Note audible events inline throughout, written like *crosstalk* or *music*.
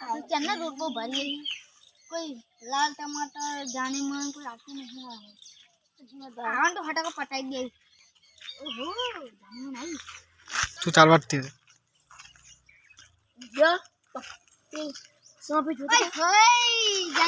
हाँ रोड वो भरी कोई लाल टमाटर जाने मन कोई आती नहीं आ रहा हाँ, तो हटा कर पटाई गई ओहो तू चाल बाटती है। जो सो भी छोटा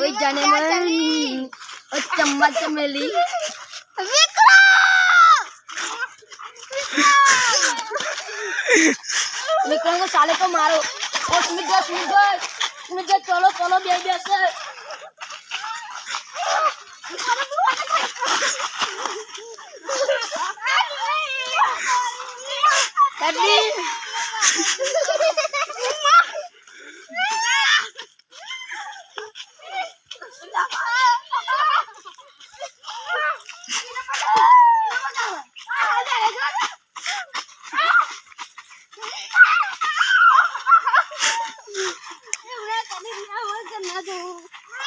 ओए जाने मन और चम्मच मिली। નીકળો તો સાલે તો મારો. ઓ સુમિત જાય સુમિત જાય સુમિત જાય ચલો ચલો બે બેસે Daddy! *laughs*